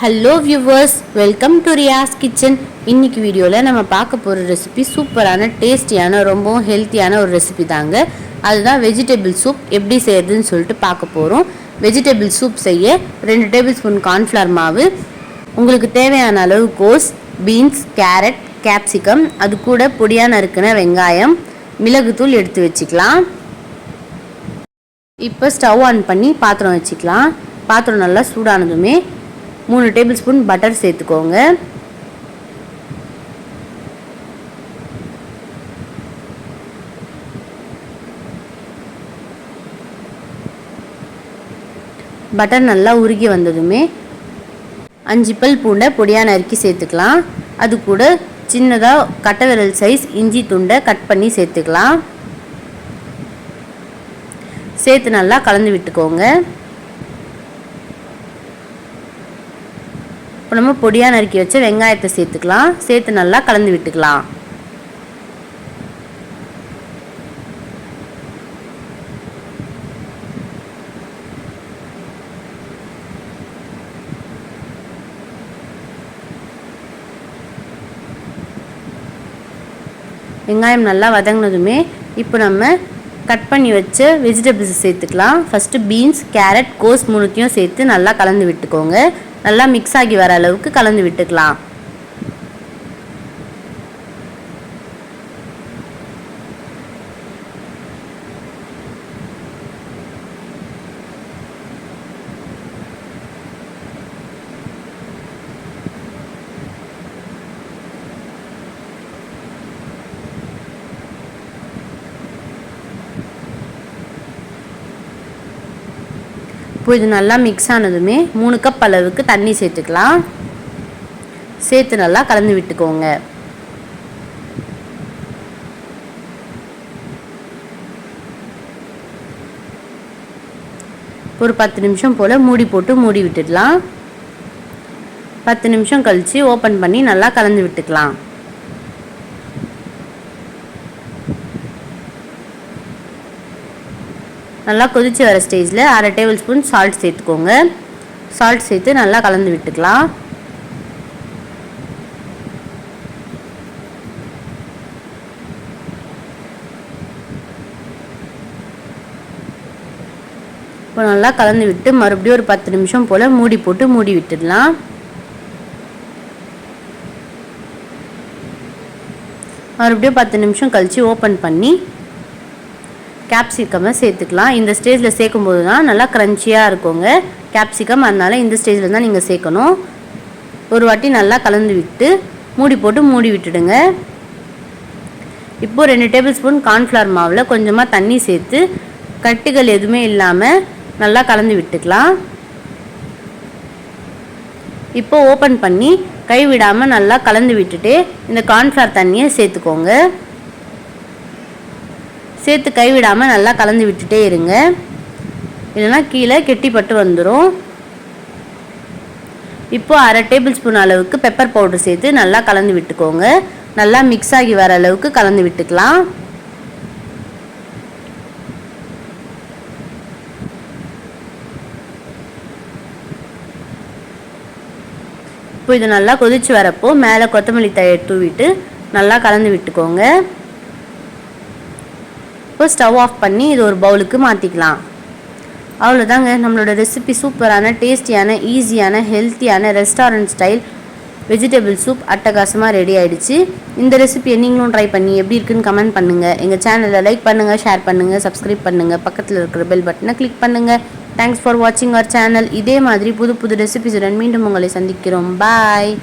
Hello viewers welcome to Riyas kitchen இன்னைக்கு வீடியோவில் நம்ம பார்க்க போகிற ரெசிபி சூப்பரான டேஸ்டியான ரொம்பவும் ஹெல்த்தியான ஒரு ரெசிபி தாங்க. அதுதான் வெஜிடபிள் சூப் எப்படி செய்யறதுன்னு சொல்லிட்டு பார்க்க போகிறோம் வெஜிடபிள் சூப் செய்ய ரெண்டு டேபிள் ஸ்பூன் கார்ன்ஃப்ளவர் மாவு உங்களுக்கு தேவையான அளவு கோஸ் பீன்ஸ் கேரட் கேப்சிகம் அது கூட பொடியான இருக்கிற வெங்காயம் மிளகுத்தூள் எடுத்து வச்சுக்கலாம். இப்போ ஸ்டவ் ஆன் பண்ணி பாத்திரம் வச்சுக்கலாம். பாத்திரம் நல்லா சூடானதுமே மூணு டேபிள் ஸ்பூன் பட்டர் சேர்த்துக்கோங்க. பட்டர் நல்லா உருகி வந்ததுமே அஞ்சு பல் பூண்டை பொடியாக நறுக்கி சேர்த்துக்கலாம். அது கூட சின்னதாக கட்டை விரல் சைஸ் இஞ்சி துண்டை கட் பண்ணி சேர்த்துக்கலாம். சேர்த்து நல்லா கலந்து விட்டுக்கோங்க. இப்போ நம்ம பொடியாக நறுக்கி வச்ச வெங்காயத்தை சேர்த்துக்கலாம். சேர்த்து நல்லா கலந்து விட்டுக்கலாம். வெங்காயம் நல்லா வதங்கினதுமே இப்போ நம்ம கட் பண்ணி வச்ச வெஜிடபிள்ஸ் சேர்த்துக்கலாம். ஃபஸ்ட்டு பீன்ஸ் கேரட் கோஸ் மூணுத்தையும் சேர்த்து நல்லா கலந்து விட்டுக்கோங்க. நல்லா மிக்ஸ் ஆகி வர அளவுக்கு கலந்து விட்டுக்கலாம். இப்போ இது நல்லா மிக்ஸ் ஆனதுமே மூணு கப் அளவுக்கு தண்ணி சேர்த்துக்கலாம். சேர்த்து நல்லா கலந்து விட்டுக்கோங்க. ஒரு பத்து நிமிஷம் போல் மூடி போட்டு மூடி விட்டுடலாம். பத்து நிமிஷம் கழித்து ஓப்பன் பண்ணி நல்லா கலந்து விட்டுக்கலாம். நல்லா கொதித்து வர ஸ்டேஜில் அரை டேபிள் ஸ்பூன் சால்ட் சேர்த்துக்கோங்க. சால்ட் சேர்த்து நல்லா கலந்து விட்டுக்கலாம். இப்போ நல்லா கலந்து விட்டு மறுபடியும் ஒரு பத்து நிமிஷம் போல் மூடி போட்டு மூடி விட்டுடலாம். மறுபடியும் பத்து நிமிஷம் கழித்து ஓப்பன் பண்ணி கேப்சிகமை சேர்த்துக்கலாம். இந்த ஸ்டேஜில் சேர்க்கும்போது தான் நல்லா க்ரன்ச்சியாக இருக்குங்க. கேப்சிகம் அதனால் இந்த ஸ்டேஜில் தான் நீங்கள் சேர்க்கணும். ஒரு வாட்டி நல்லா கலந்து விட்டு மூடி போட்டு மூடி விட்டுடுங்க. இப்போது ரெண்டு டேபிள் ஸ்பூன் கார்ன்ஃப்ளவர் மாவில் கொஞ்சமாக தண்ணி சேர்த்து கட்டுகள் எதுவுமே இல்லாமல் நல்லா கலந்து விட்டுக்கலாம். இப்போ ஓப்பன் பண்ணி கை விடாமல் நல்லா கலந்து விட்டுட்டு இந்த கார்ன்ஃப்ளவர் தண்ணியை சேர்த்துக்கோங்க. சேர்த்து கைவிடாமல் நல்லா கலந்து விட்டுட்டே இருங்க. இல்லைன்னா கீழே கெட்டிப்பட்டு வந்துடும் இப்போ அரை டேபிள் ஸ்பூன் அளவுக்கு பெப்பர் பவுடர் சேர்த்து நல்லா கலந்து விட்டுக்கோங்க. நல்லா மிக்ஸ் ஆகி வர அளவுக்கு கலந்து விட்டுக்கலாம். இப்போ இது நல்லா கொதிச்சு வரப்போ மேலே கொத்தமல்லி தழையை தூவிட்டு நல்லா கலந்து விட்டுக்கோங்க. இப்போ ஸ்டவ் ஆஃப் பண்ணி இது ஒரு பவுலுக்கு மாற்றிக்கலாம் அவ்வளோதாங்க நம்மளோட ரெசிபி சூப்பரான டேஸ்டியான ஈஸியான ஹெல்த்தியான ரெஸ்டாரண்ட் ஸ்டைல் வெஜிடபிள் சூப் அட்டகாசமாக ரெடி ஆகிடுச்சு இந்த ரெசிபியை நீங்களும் ட்ரை பண்ணி எப்படி இருக்குன்னு கமெண்ட் பண்ணுங்கள் எங்கள் சேனலை லைக் பண்ணுங்கள் ஷேர் பண்ணுங்கள் சப்ஸ்கிரைப் பண்ணுங்கள் பக்கத்தில் இருக்கிற பெல் பட்டனை கிளிக் பண்ணுங்கள் தேங்க்ஸ் ஃபார் வாட்சிங் அவர் சேனல் இதே மாதிரி புது புது ரெசிபிஸுடன் மீண்டும் உங்களை சந்திக்கிறோம். பாய்